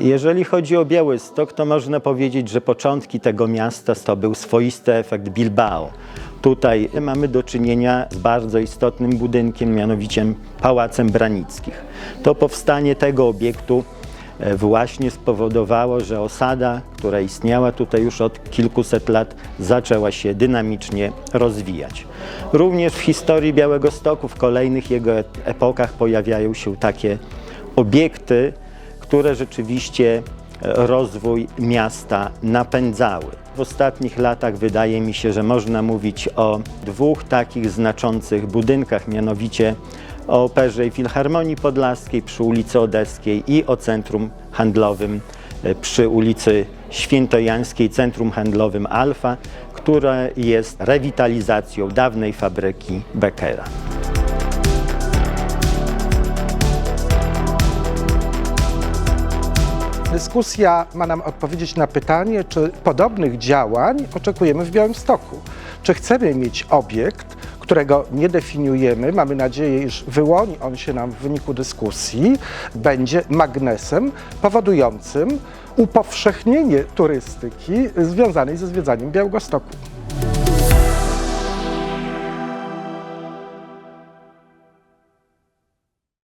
Jeżeli chodzi o Białystok, to można powiedzieć, że początki tego miasta to był swoisty efekt Bilbao. Tutaj mamy do czynienia z bardzo istotnym budynkiem, mianowicie Pałacem Branickich. To powstanie tego obiektu e, właśnie spowodowało, że osada, która istniała tutaj już od kilkuset lat, zaczęła się dynamicznie rozwijać. Również w historii Białego Stoku w kolejnych jego epokach pojawiają się takie obiekty, które rzeczywiście e, rozwój miasta napędzały. W ostatnich latach wydaje mi się, że można mówić o dwóch takich znaczących budynkach, mianowicie o Operze i Filharmonii Podlaskiej przy ulicy Odeskiej i o Centrum Handlowym e, przy ulicy Świętojańskiej, Centrum Handlowym Alfa, które jest rewitalizacją dawnej fabryki Beckera. Dyskusja ma nam odpowiedzieć na pytanie, czy podobnych działań oczekujemy w Białymstoku. Czy chcemy mieć obiekt, którego nie definiujemy, mamy nadzieję, iż wyłoni on się nam w wyniku dyskusji, będzie magnesem powodującym upowszechnienie turystyki związanej ze zwiedzaniem Białegostoku.